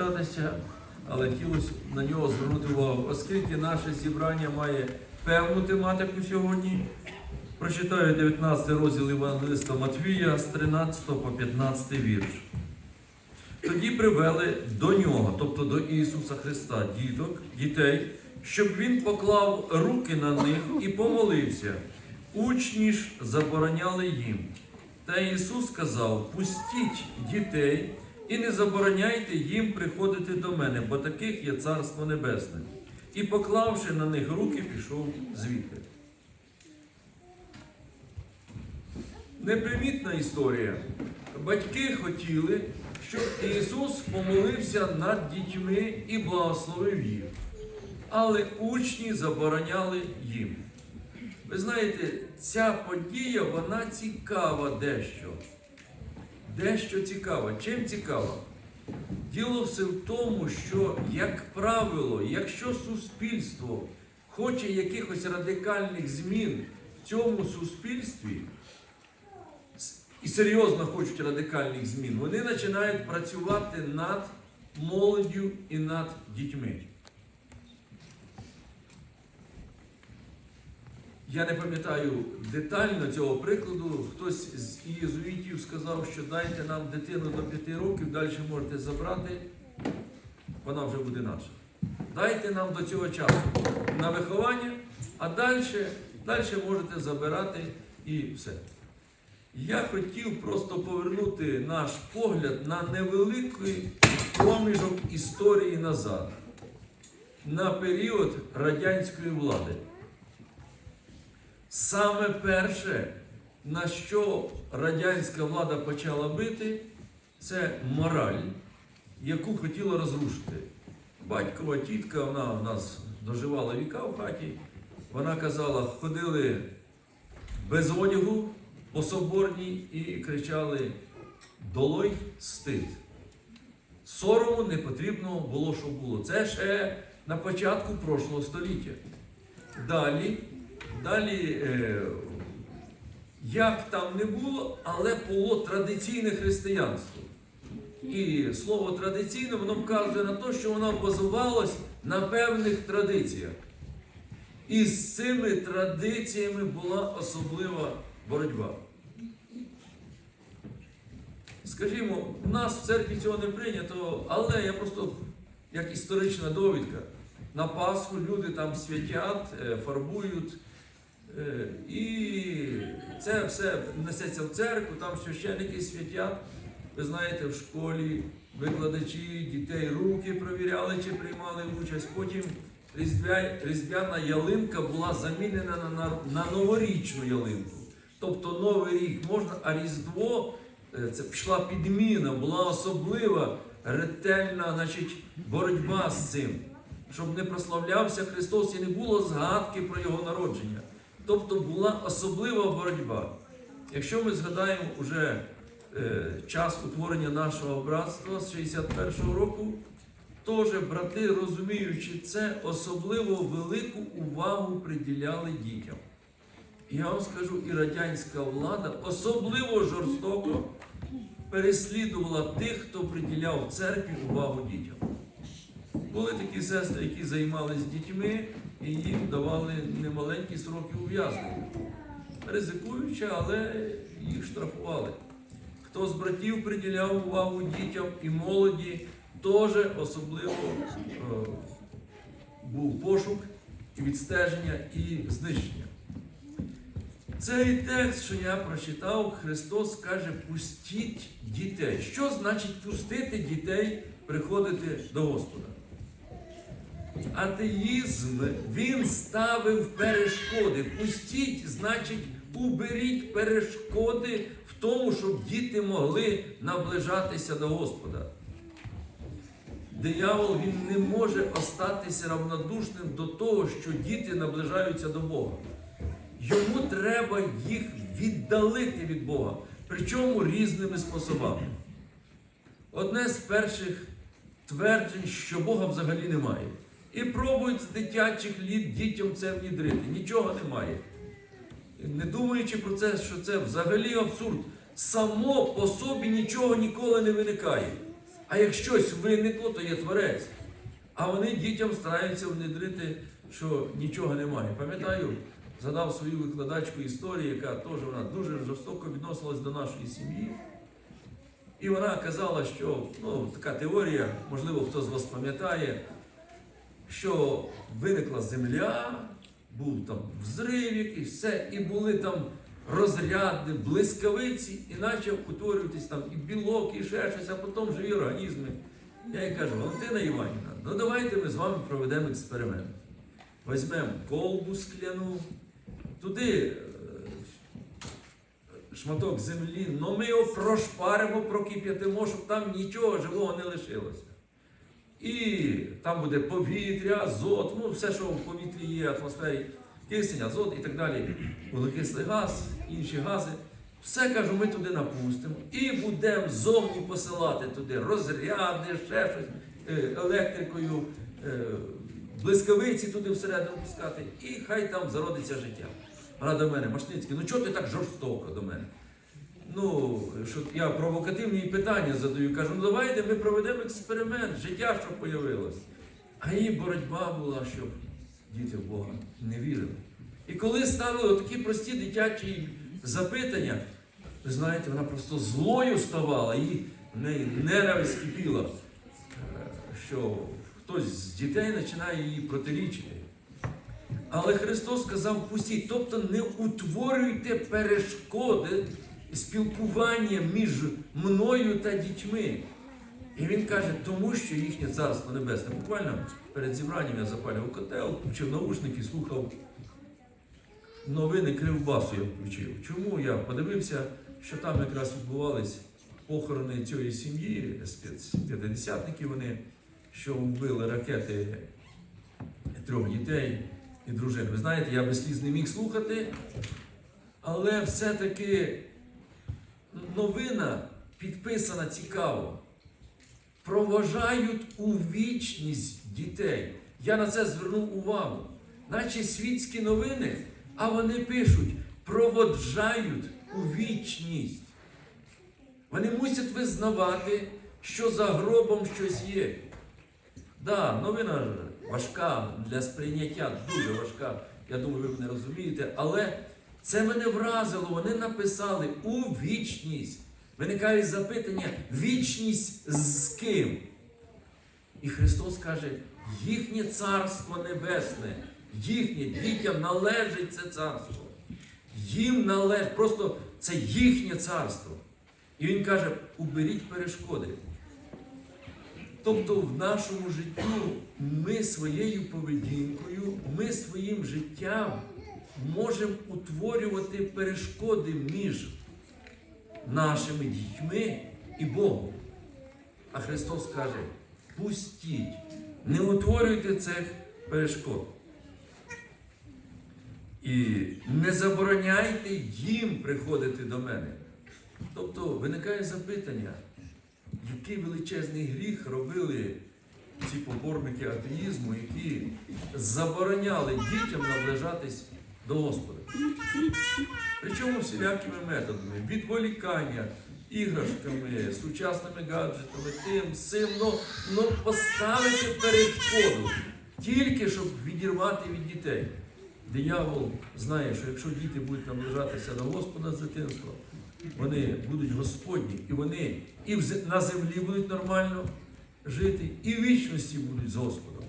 читатися, але хотілося на нього звернути увагу, оскільки наше зібрання має певну тематику сьогодні. Прочитаю 19 розділ Євангелиста Матвія з 13 по 15 вірш. Тоді привели до нього, тобто до Ісуса Христа, діток, дітей, щоб Він поклав руки на них і помолився. Учні ж забороняли їм. Та Ісус сказав: Пустіть дітей і не забороняйте їм приходити до мене, бо таких є Царство Небесне. І, поклавши на них руки, пішов звідти. Непримітна історія. Батьки хотіли, щоб Ісус помолився над дітьми і благословив їх. Але учні забороняли їм. Ви знаєте, ця подія, вона цікава дещо. Дещо цікава. Чим цікава? Діло все в тому, що, як правило, якщо суспільство хоче якихось радикальних змін в цьому суспільстві, і серйозно хочуть радикальних змін, вони починають працювати над молоддю і над дітьми. Я не пам'ятаю детально цього прикладу. Хтось з єзуїтів сказав, що дайте нам дитину до п'яти років, далі можете забрати, вона вже буде наша. Дайте нам до цього часу на виховання, а далі, далі можете забирати і все. Я хотів просто повернути наш погляд на невеликий проміжок історії назад, на період радянської влади. Саме перше, на що радянська влада почала бити, це мораль, яку хотіла розрушити. Батькова тітка, вона у нас доживала віка в хаті. Вона казала, ходили без одягу по соборній і кричали Долой стид. Сорому не потрібно було, щоб було. Це ще на початку прошлого століття. Далі, далі, е, як там не було, але було традиційне християнство. І слово традиційне воно вказує на те, що воно базувалось на певних традиціях. І з цими традиціями була особлива боротьба. Скажімо, у нас в церкві цього не прийнято, але я просто як історична довідка. На Пасху люди там святять, е, фарбують. Е, І це все несеться в церкву, там священники святять. Ви знаєте, в школі викладачі дітей руки провіряли чи приймали участь. Потім різдвя, різдвяна ялинка була замінена на, на, на новорічну ялинку. Тобто Новий рік можна, а Різдво е, це пішла підміна, була особлива ретельна значить, боротьба з цим, щоб не прославлявся Христос і не було згадки про Його народження. Тобто була особлива боротьба. Якщо ми згадаємо уже е, час утворення нашого братства з 61-го року, теж брати, розуміючи це, особливо велику увагу приділяли дітям. Я вам скажу, і радянська влада особливо жорстоко переслідувала тих, хто приділяв церкві увагу дітям. Були такі сестри, які займалися дітьми, і їм давали немаленькі сроки ув'язнення. Ризикуючи, але їх штрафували. Хто з братів приділяв увагу дітям і молоді, теж особливо е, був пошук, відстеження і знищення. Цей текст, що я прочитав, Христос каже, пустіть дітей. Що значить пустити дітей приходити до Господа? Атеїзм він ставив перешкоди. Пустіть, значить, уберіть перешкоди в тому, щоб діти могли наближатися до Господа. Диявол він не може остатися равнодушним до того, що діти наближаються до Бога. Йому треба їх віддалити від Бога, причому різними способами. Одне з перших тверджень, що Бога взагалі немає. І пробують з дитячих літ дітям це внідрити. Нічого немає. Не думаючи про це, що це взагалі абсурд. Само по собі нічого ніколи не виникає. А як щось виникло, то є творець. А вони дітям стараються внедрити, що нічого немає. Пам'ятаю, згадав свою викладачку історії, яка теж вона дуже жорстоко відносилась до нашої сім'ї. І вона казала, що ну, така теорія, можливо, хто з вас пам'ятає, що виникла земля, був там взрив якийсь, все, і були там розряди, блискавиці, і почав утворюватись там і білок, і ще щось, а потім живі організми. Я їй кажу, Валентина Іванівна, ну давайте ми з вами проведемо експеримент. Візьмемо колбу скляну, туди е, шматок землі, ну ми його прошпаримо, прокип'ятимо, щоб там нічого живого не лишилося. І там буде повітря, азот, ну все, що в повітрі є, атмосфері, кисень, азот і так далі, вуглекислий газ, інші гази. Все кажу, ми туди напустимо і будемо зовні посилати туди розряди, ще щось е, електрикою, е, блискавиці туди всередину пускати, і хай там зародиться життя. Вона до мене, Машницький, ну чого ти так жорстоко до мене? Ну, що я провокативні питання задаю, кажу, ну давайте ми проведемо експеримент, життя, щоб появилось. А її боротьба була, щоб діти в Бога не вірили. І коли ставили такі прості дитячі запитання, ви знаєте, вона просто злою ставала, і в неї ненависть кипіла, е, що хтось з дітей починає її протирічити. Але Христос сказав, пустіть, тобто не утворюйте перешкоди спілкування між мною та дітьми. І він каже, тому що їхнє царство небесне. Буквально перед зібранням я запалював котел, включив наушники, слухав новини Кривбасу я включив. Чому я подивився, що там якраз відбувались похорони цієї сім'ї, спецп'ятидесятники вони, що вбили ракети трьох дітей і дружин. Ви знаєте, я без сліз не міг слухати, але все-таки новина підписана цікаво. Проважають у вічність дітей. Я на це звернув увагу. Наче світські новини, а вони пишуть, проводжають у вічність. Вони мусять визнавати, що за гробом щось є. Да, новина важка для сприйняття, дуже важка. Я думаю, ви мене розумієте, але це мене вразило. Вони написали у вічність. Виникає запитання, вічність з ким? І Христос каже, їхнє царство небесне, їхнє дітям належить це царство. Їм належить, просто це їхнє царство. І Він каже, уберіть перешкоди. Тобто в нашому житті ми своєю поведінкою, ми своїм життям можемо утворювати перешкоди між нашими дітьми і Богом. А Христос каже, пустіть, не утворюйте цих перешкод. І не забороняйте їм приходити до мене. Тобто виникає запитання, який величезний гріх робили ці поборники атеїзму, які забороняли дітям наближатись до Господа. Причому всілякими методами, відволікання, іграшками, сучасними гаджетами, тим, сим, ну, ну поставити перешкоду, тільки щоб відірвати від дітей. Диявол знає, що якщо діти будуть наближатися до Господа з дитинства, вони будуть Господні, і вони і на землі будуть нормально жити, і в вічності будуть з Господом.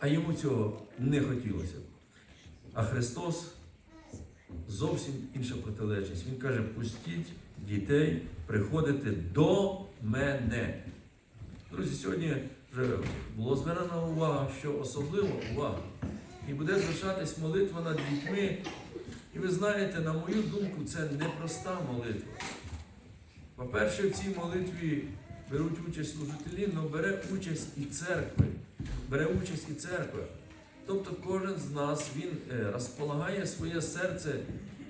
А йому цього не хотілося. А Христос зовсім інша протилежність. Він каже: пустіть дітей приходити до мене. Друзі, сьогодні вже було звернена увага, що особлива увага. І буде залишатись молитва над дітьми. І ви знаєте, на мою думку, це непроста молитва. По-перше, в цій молитві беруть участь служителі, але бере участь і церкви. Бере участь і церква. Тобто кожен з нас він е, розполагає своє серце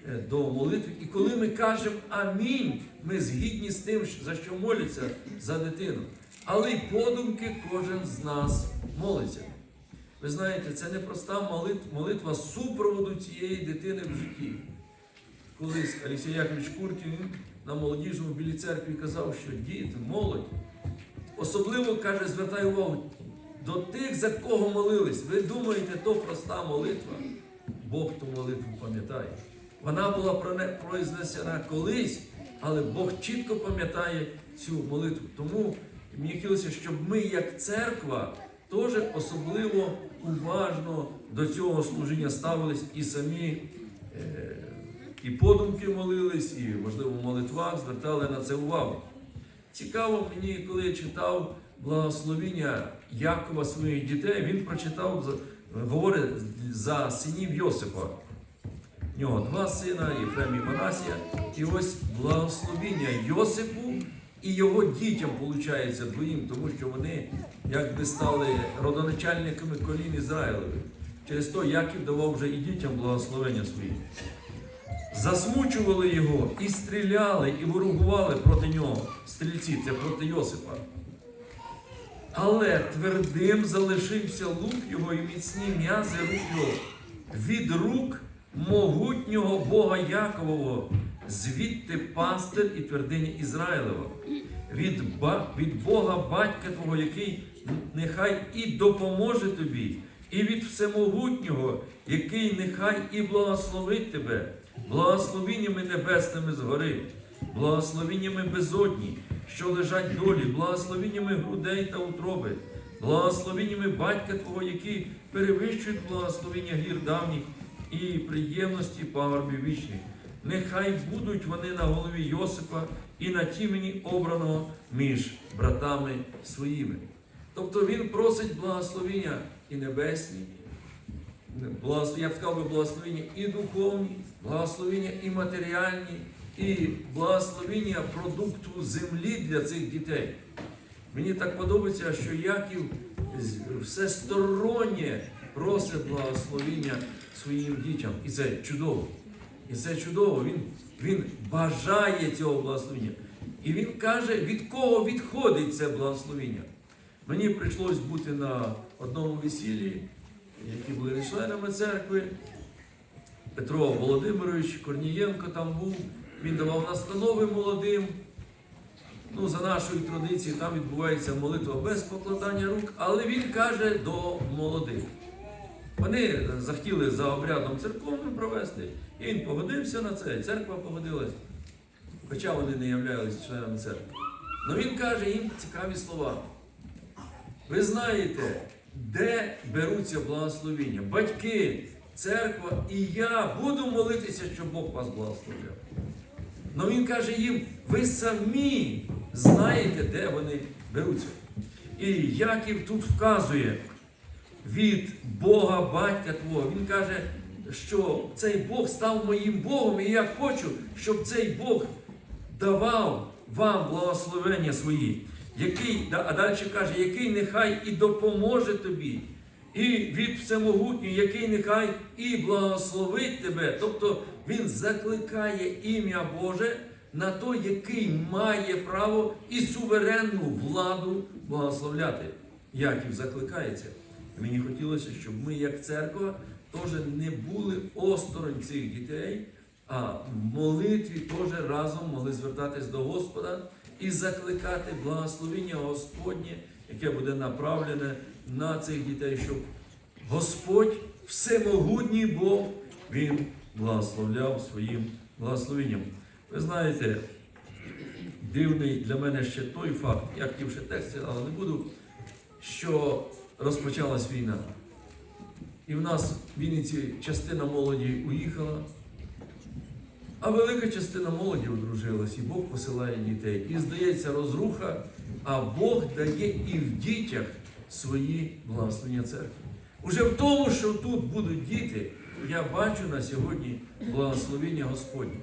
е, до молитви. І коли ми кажемо амінь, ми згідні з тим, за що моляться за дитину. Але й подумки кожен з нас молиться. Ви знаєте, це не проста молит- молитва супроводу цієї дитини в житті. Колись Олексій Якович Куркін на молодіжному білій церкві казав, що діти, молодь, особливо каже, звертаю увагу до тих, за кого молились. Ви думаєте, то проста молитва? Бог ту молитву пам'ятає. Вона була произнесена колись, але Бог чітко пам'ятає цю молитву. Тому мені хотілося, щоб ми, як церква, теж особливо уважно до цього служіння ставились і самі е, і подумки молились, і, можливо, в молитвах звертали на це увагу. Цікаво мені, коли я читав благословіння Якова своїх дітей, він прочитав, говорить за синів Йосипа. В нього два сина, Єфрем і Манасія. І ось благословіння Йосипу і його дітям, виходить, двоїм, тому що вони якби стали родоначальниками колін Ізраїлевих. Через то Яків давав вже і дітям благословення свої. Засмучували його і стріляли, і ворогували проти нього. Стрільці, це проти Йосипа. Але твердим залишився лук його і міцні м'язи рук його. Від рук могутнього Бога Якового, звідти пастир і твердиня Ізраїлева, від, ба- від Бога батька Твого, який нехай і допоможе тобі, і від всемогутнього, який нехай і благословить тебе, благословіннями небесними згори, благословіннями безодні, що лежать долі, благословіннями грудей та утроби, благословіннями батька Твого, які перевищують благословіння гір давніх і приємності пагорбів вічних. Нехай будуть вони на голові Йосипа і на тімені обраного між братами своїми. Тобто він просить благословіння і небесні, я б сказав би благословіння і духовні, благословіння і матеріальні, і благословіння продукту землі для цих дітей. Мені так подобається, що Яків всестороннє просить благословіння своїм дітям. І це чудово. І це чудово. Він, він бажає цього благословення. І він каже, від кого відходить це благословення. Мені прийшлось бути на одному весіллі, які були членами церкви. Петро Володимирович Корнієнко там був, він давав настанови молодим. Ну, за нашою традицією, там відбувається молитва без покладання рук, але він каже до молодих. Вони захотіли за обрядом церковним провести, і він погодився на це, і церква погодилась, хоча вони не являлися членами церкви. Але він каже їм цікаві слова. Ви знаєте, де беруться благословіння? Батьки, церква і я буду молитися, щоб Бог вас благословляв. Но він каже їм, ви самі знаєте, де вони беруться. І Яків тут вказує від Бога батька Твого. Він каже, що цей Бог став моїм Богом, і я хочу, щоб цей Бог давав вам благословення свої, який, а далі каже, який нехай і допоможе тобі, і від всемогутнього, який нехай і благословить тебе. Тобто він закликає ім'я Боже на той, який має право і суверенну владу благословляти. Яків закликається. Мені хотілося, щоб ми, як церква, теж не були осторонь цих дітей, а в молитві теж разом могли звертатись до Господа і закликати благословіння Господнє, яке буде направлене на цих дітей, щоб Господь, всемогутній Бог, Він благословляв своїм благословенням. Ви знаєте, дивний для мене ще той факт, я хотів ще текст, але не буду, що розпочалась війна. І в нас в Вінниці частина молоді уїхала, а велика частина молоді одружилась, і Бог посилає дітей. І здається, розруха, а Бог дає і в дітях свої благословення церкви. Уже в тому, що тут будуть діти, я бачу на сьогодні благословення Господнє.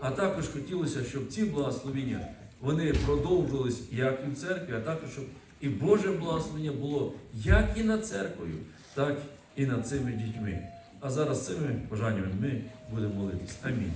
А також хотілося, щоб ці благословення вони продовжувались як і в церкві, а також щоб і Боже благословення було як і над церквою, так і над цими дітьми. А зараз цими бажаннями ми будемо молитись. Амінь.